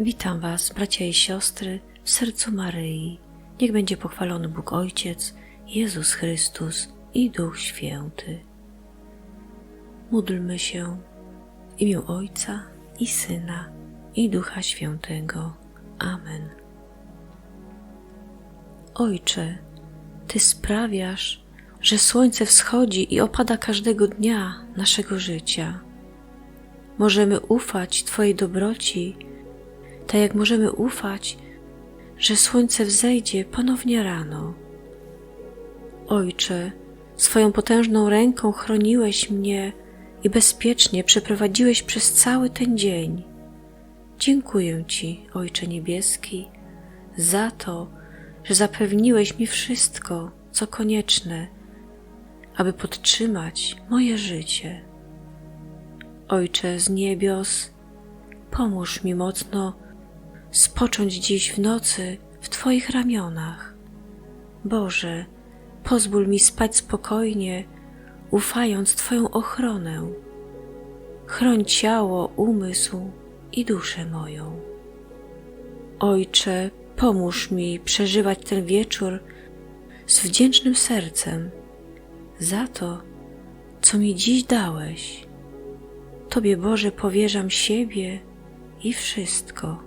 Witam Was, bracia i siostry, w sercu Maryi. Niech będzie pochwalony Bóg Ojciec, Jezus Chrystus i Duch Święty. Módlmy się w imię Ojca i Syna i Ducha Świętego. Amen. Ojcze, Ty sprawiasz, że słońce wschodzi i opada każdego dnia naszego życia. Możemy ufać Twojej dobroci, tak jak możemy ufać, że słońce wzejdzie ponownie rano. Ojcze, swoją potężną ręką chroniłeś mnie i bezpiecznie przeprowadziłeś przez cały ten dzień. Dziękuję Ci, Ojcze Niebieski, za to, że zapewniłeś mi wszystko, co konieczne, aby podtrzymać moje życie. Ojcze z niebios, pomóż mi mocno spocząć dziś w nocy w Twoich ramionach. Boże, pozwól mi spać spokojnie, ufając Twoją ochronę. Chroń ciało, umysł i duszę moją. Ojcze, pomóż mi przeżywać ten wieczór z wdzięcznym sercem za to, co mi dziś dałeś. Tobie, Boże, powierzam siebie i wszystko.